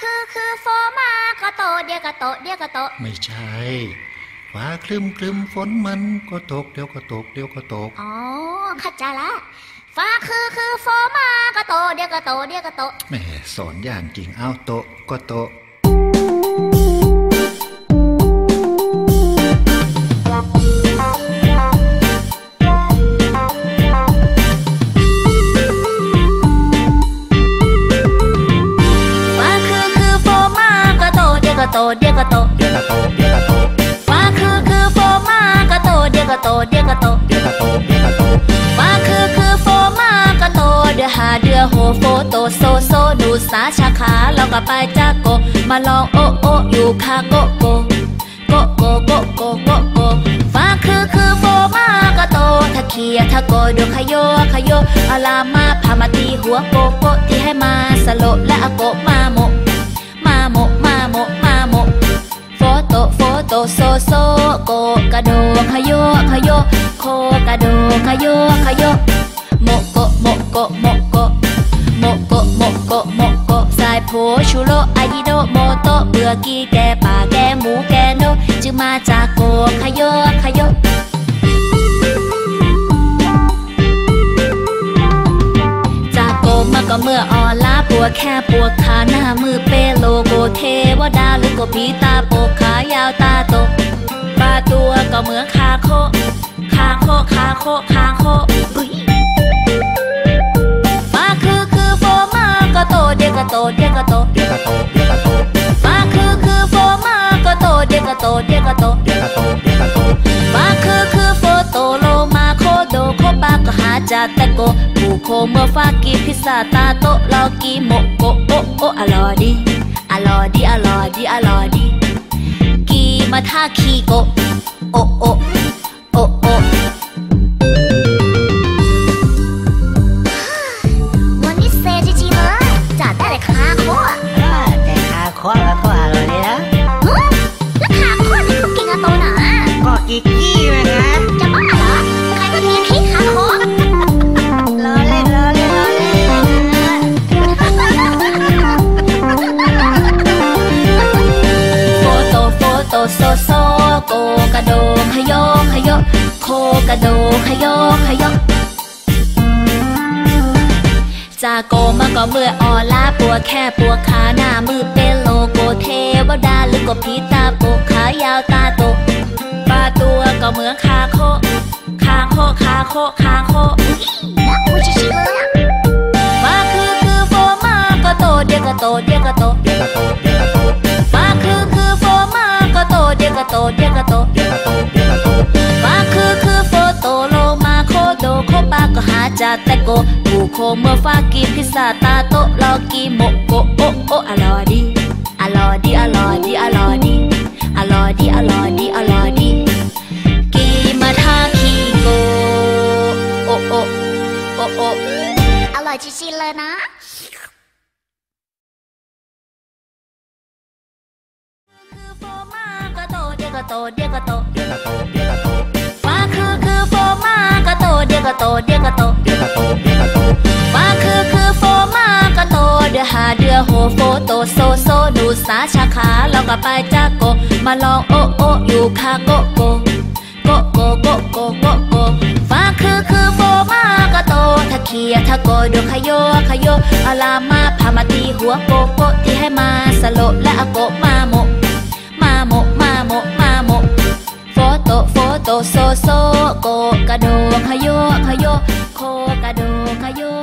คือคือโฟมาก็โตเดียวก็โตเดียวก็โต ไม่ใช่ฟ้าคลึมคลึมฝนมันก็ตกเดี๋ยวก็ตกเดี๋ยวก็ตก อ๋อเข้าใจละฟ้าคือคือโฟมาก็โตเดียวก็โตเดียวก็โตแหม่สอนอย่างจริงเอาโตะก็โต โตเดียวก็โตเดียวก็โตเดี๋ยวก็โตเดี๋ยวก็โตฟ้าคือคือโฟมาก็โตเดียวก็โตเดียวก็โตเดี๋ยวก็โตเดี๋ยวก็โตฟ้าคือคือโฟมาก็โตเดือหาเดือโหโฟโตโซโซดูสาชาขาเราก็ไปจากโกมาลองโอโออยู่คาโกโกโกโกโกโกโกโกฟ้าคือคือโฟมาก็โตถ้าเคียถ้าโกดูขยโยขยโยอาลามาพามาตีหัวโกโกที่ให้มาสโลและอาโกมาโม ระโดขยโยขยโยโคกระโดขยโยขยโยโมโกโมโกโมโกโมโกโมโกโมโกสายโพชูโรอายิโดโมโตเบื่อกีแกป่าแกหมูแกโนจึงมาจากโกขยโยขยโยจากโกมาก็เมื่อออลาปวดแค่ปวดขาหน้ามือเปโลโกเทวดาหรือโกผีตาโปกขายาวตา โคคาโคคาโคอุ๊ยฟ้าคือคือโฟมาก็โตเดียวก็โตเดียวก็โตเดี๋ยวก็โตเดี๋ยวก็โตฟ้าคือคือโฟมาก็โตเดียวก็โตเดียวก็โตเดี๋ยวก็โตเดี๋ยวก็โตฟ้าคือคือโฟโตโลมาโคโดโคปาก็หาจาตะโกผู้โคเมื่อฟ้ากีพิซซ่าตาโตลอกีโมโกโอโออลอดีอลอดีอลอดีอลอดีกีมาท่าคีโกโอโอ กระโดขยโยขยโยจากโกมาก็เมื่อออลาปวดแค่ปวดขาหน้ามือเป็นโลโกเทวดาหรือก็ผีตาโปกขายาวตาโตปลาตัวก็เหมือนคาโคคาโคคาโคคาโคน่าคือคือโฟมาก็โตเดียก็โตเดียก็โตเดียก็โตเดียก็โต ปาก็หาจาแต่โกผู้โคเมื่อฟ้ากินพิซซ่าตาโตลอกีโมโกโอโออลอดีอลอดีอลอดีอลอดีอลอดีอลอดีอลอดีกีมาทาคีโกโอโอโอโออร่อยจริงๆเลยนะคือโฟมาก็โตเดียวก็โตเดียวก็โตเดี๋ยวก็โตเดี๋ยวก็โต ก็โตเดียวก็โตเดี๋ยวก็โตเดี๋ยวก็โตฟ้าคือคือโฟมาก็โตเดือหาเดือโหโฟโตโซโซดูสาชาขาเราก็ไปจากโก มาลองโอโออยู่คาโกโกโกโกโกโกโกโกฟ้าคือคือโฟมาก็โตถ้าเคียถ้าโกดูขยโยขยโยอาลามาพามาตีหัวโกโกที่ให้มาสโลและอาโกมาโม とそそこかどかよかよこかどかよ